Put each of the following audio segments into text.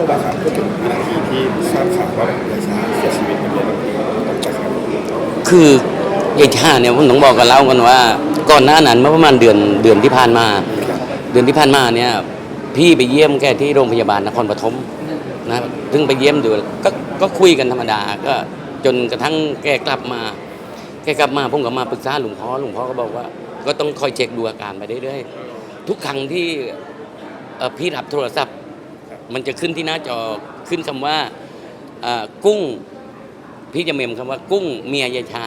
พี่โอบาครับพูดถึงวินาทีที่ทราบข่าวว่ายายชาเสียชีวิตเป็นเรื่องต้องใจครับคือยายชาเนี่ยผมต้องบอกกับเล่ากันว่า ก่อนหน้านั้นเมื่อประมาณเดือนเดือนที่ผ่านมา เดือนที่ผ่านมาเนี่ยพี่ไปเยี่ยมแกที่โรงพยาบาลนครปฐมนะซึ่งไปเยี่ยมดูก็ก็คุยกันธรรมดา ก็จนกระทั่งแกกลับมา แกกลับมาผมก็มาปรึกษาหลวงพ่อหลวงพ่อก็บอกว่า ก็ต้องคอยเช็คดูอาการไปเรื่อยๆทุกครั้งที่พี่รับโทรศัพท์ มันจะขึ้นที่หน้าจอขึ้นคำว่าอ่อกุ้งพี่จะเมมคำว่ากุ้งเมียยายชา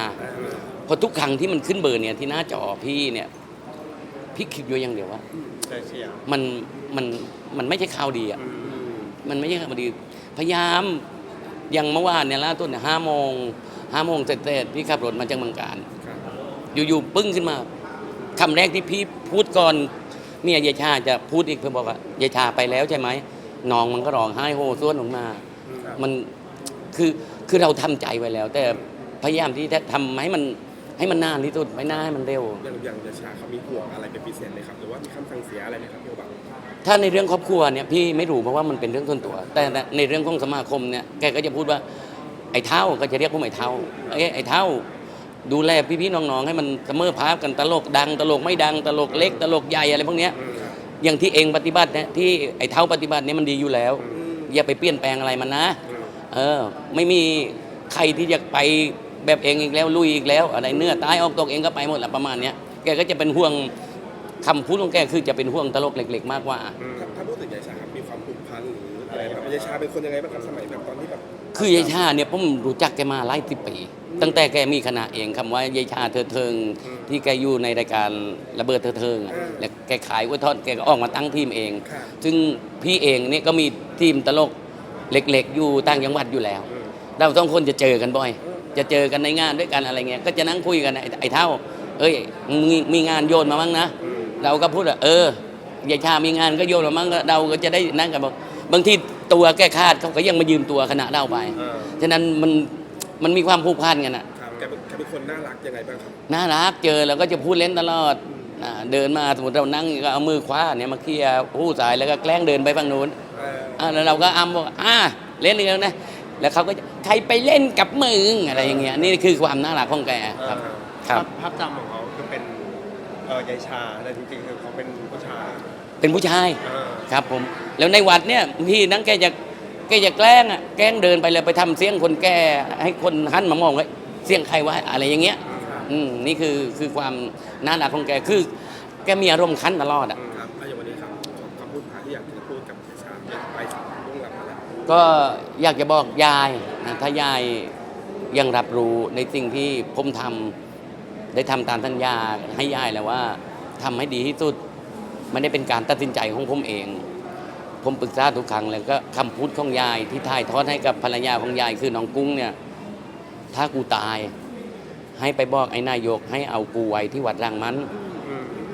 เพราะทุกครั้งที่มันขึ้นเบอร์เนี่ยที่หน้าจอพี่เนี่ยพี่คิดอยู่อย่างเดียวว่าใจเสียมันมันมันไม่ใช่ข่าวดีอะมันไม่ใช่ข่าวดี พยายามอย่างเมื่อวานเนี่ยล่าสุดเนี่ยห้าโมงห้าโมงเสร็จๆพี่ขับรถมาจากเมืองการอยู่ๆปึ้งขึ้นมาคำแรกที่พี่พูดก่อนเมียยายชาจะพูดอีกเพื่อบอกว่ายายชาไปแล้วใช่ไหม น้องมันก็ร้องไห้โฮส่วนออกมา มันคือคือเราทำใจไว้แล้ว แต่พยายามที่จะทำให้มันให้มันนานที่สุดไม่น่าให้มันเร็ว อย่างอย่างยายชาเขามีห่วงอะไรเป็นพิเศษไหมครับหรือว่ามีคำสั่งเสียอะไรไหมครับพี่โอบาถ้าในเรื่องครอบครัวเนี่ยพี่ไม่รู้เพราะว่ามันเป็นเรื่องส่วนตัว แต่ในเรื่องของสมาคมเนี่ยแกก็จะพูดว่าไอ้เท่าก็จะเรียกผมไอ้เท่าเอ้ยไอ้เท่า ดูแลพี่ๆน้องๆให้มันเสมอภาพกันตลกดัง ตลกไม่ดังตลกเล็กตลกใหญ่อะไรพวกเนี้ย อย่างที่เองปฏิบัติเนี่ยที่ไอ้เท่าปฏิบัติเนี่ยมันดีอยู่แล้ว อย่าไปเปลี่ยนแปลงอะไรมันนะ เออ ไม่มีใครที่จะไปแบบเองอีกแล้วลุยอีกแล้ว อะไรเนื้อตายออกตกเองก็ไปหมดละประมาณเนี้ยแกก็จะเป็นห่วงคำพูดของแกคือจะเป็นห่วงตลกเล็ก ๆ มากกว่า ถ้าถ้าพูดถึงยายชาครับมีความผูกพันหรืออะไรนะครับยายชาเป็นคนยังไงบ้างครับสมัยแบบตอนที่แบบคือยายชาเนี่ยผมรู้จักแกมาหลายสิบปี ตั้งแต่แกมีคณะเองคำว่ายายชาเธอเทิง ที่แกอยู่ในรายการระเบิดเธอเทิงอะแล้วแกขายอ้วยทอดแกก็ออกมาตั้งทีมเองค่ะซึ่งพี่เองเนี่ยก็มีทีมตลกเล็กๆ อยู่ต่างจังหวัดอยู่แล้ว เราต้องคนจะเจอกันบ่อย จะเจอกันในงานด้วยกันอะไรเงี้ยก็จะนั่งคุยกันไอ้ไอ้เท่า เอ้ยมึงมีมีงานโยนมาบ้างนะเราก็พูดว่าเออยายชามีงานก็โยนมาบ้างก็เราก็จะได้นั่งกันบอกบางทีตัวแก้คาดเขาก็ยังมายืมตัวคณะเราไปเออฉะนั้นมัน มันมีความผูกพันกันอะครับแกเป็นแกเป็นคนน่ารักยังไงบ้างครับน่ารักเจอแล้วก็จะพูดเล่นตลอดอ่าเดินมาสมมติเรานั่งก็เอามือคว้าเนี่ยมาเคลียร์ผู้สายแล้วก็แกล้งเดินไปฝั่งนู้นเอออ่าแล้วเราก็อ้ำบอกอ่าเล่นอีกแล้วนะแล้วเขาก็จะใครไปเล่นกับมึงอะไรอย่างเงี้ยนี่คือความน่ารักของแกครับครับภาพภาพจำของเขาคือเป็นเออยายชาแต่จริงๆคือเขาเป็นผู้ชายเป็นผู้ชายเออครับผมแล้วในวัดเนี่ยพี่นั่งแกจะ แกจะแกล้งอะแกล้งเดินไปเลยไปทำเสียงคนแก่ให้คนหันมามองว่าเสียงใครวะอะไรอย่างเงี้ยอืมนี่คือคือความน่ารักของแกคือ แกมีอารมณ์คันตลอดอะครับแล้วอย่างวันนี้ครับคำพูดพาที่อยากจะพูดกับยายชาเนี่ยไปล่วงลับมาแล้วก็อยากจะบอกยายนะถ้ายายยังรับรู้ในสิ่งที่ผมทำได้ทำตามสัญญาให้ยายแล้วว่าทำให้ดีที่สุดไม่ได้เป็นการตัดสินใจของผมเอง ผมปรึกษาทุกครั้งแล้วก็คำพูดของยายที่ถ่ายทอดให้กับภรรยาของยายคือน้องกุ้งเนี่ย ถ้ากูตาย ให้ไปบอกไอ้นายกให้เอากูไว้ที่วัดรางมัน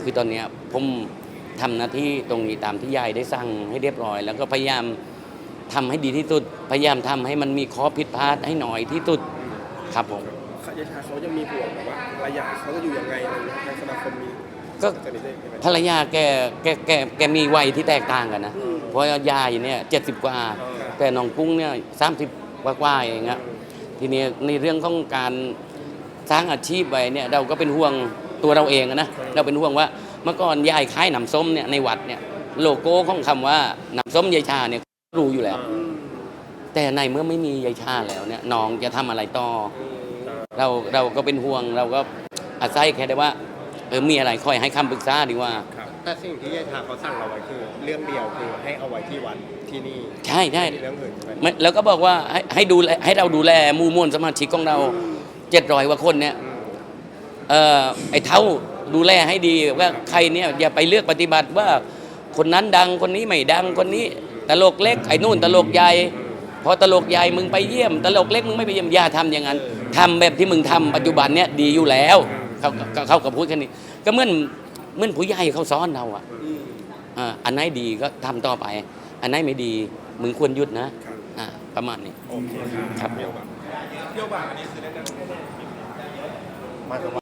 คือตอนเนี้ยผมทำหน้าที่ตรงนี้ตามที่ยายได้สั่งให้เรียบร้อย แล้วก็พยายามทำให้ดีที่สุด พยายามทำให้มันมีข้อผิดพลาดให้หน่อยที่สุดครับผม ยายชาเขายังมีห่วงแบบว่าระยะเขาจะอยู่ยังไงอะไรอย่างเงี้ยทางสมาคมมี ก็จะมีได้ไหมภรรยาแกแกแกแกมีวัยที่แตกต่างกันนะอืมเพราะยายเนี่ยเจ็ดสิบกว่า แต่น้องกุ้งเนี่ยสามสิบกว่าๆเองอะทีนี้ในเรื่องของการสร้างอาชีพไว้เนี่ยเราก็เป็นห่วงตัวเราเองอะนะเราเป็นห่วงว่าเมื่อก่อนยายขายหนำส้มเนี่ยในวัดเนี่ยโลโก้ของคำว่าหนำส้มยายชาเนี่ยรู้อยู่แล้ว แต่ในเมื่อไม่มียายชาแล้วเนี่ยน้องจะทำอะไรต่อเราเราก็เป็นห่วงเราก็อาศัยแค่ได้ว่า เออมีอะไรค่อยให้คำปรึกษาดีกว่าครับแต่สิ่งที่ยายชาเขาสั่งเราไว้คือเรื่องเดียวคือให้เอาไว้ที่วัดที่นี่ใช่ใช่ ไม่มีเรื่องอื่นใช่ไหม ไม่แล้วก็บอกว่าให้ให้ดูแลให้เราดูแลหมู่มวลสมาชิกของเราเจ็ดร้อยกว่าคนเนี่ยเอ่อไอ้เท่าดูแลให้ดีว่าใครเนี่ยอย่าไปเลือกปฏิบัติว่าคนนั้นดังคนนี้ไม่ดังคนนี้ ตลกเล็กไอ้นู่นตลกใหญ่พอตลกใหญ่มึงไปเยี่ยม ตลกเล็กมึงไม่ไปเยี่ยมอย่าทำอย่างนั้นทำแบบที่มึงทำปัจจุบันเนี่ยดีอยู่แล้ว เขาเขาเขากับพูดแค่นี้ ก็เหมือนเหมือนผู้ใหญ่เขาสอนเราอะอ่าอันไหนดีก็ทำต่อไป อันไหนไม่ดีมึงควรหยุดนะอ่าประมาณนี้ โอเคครับ ครับ เที่ยวบางเที่ยวบางอันนี้คือได้ได้มาจากวั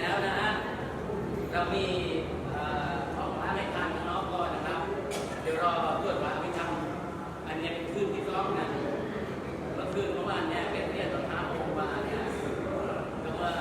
แล้วนะฮะเรามีของพระในทางน้องก่อนนะครับ เดี๋ยวรอตรวจว่าไม่ทำอันนี้เป็นขึ้นที่ต้องนะเมื่อคืนเมื่อวานเนี่ยเป็นเนี่ยตอนท้าผมว่าเนี่ยก็ว่า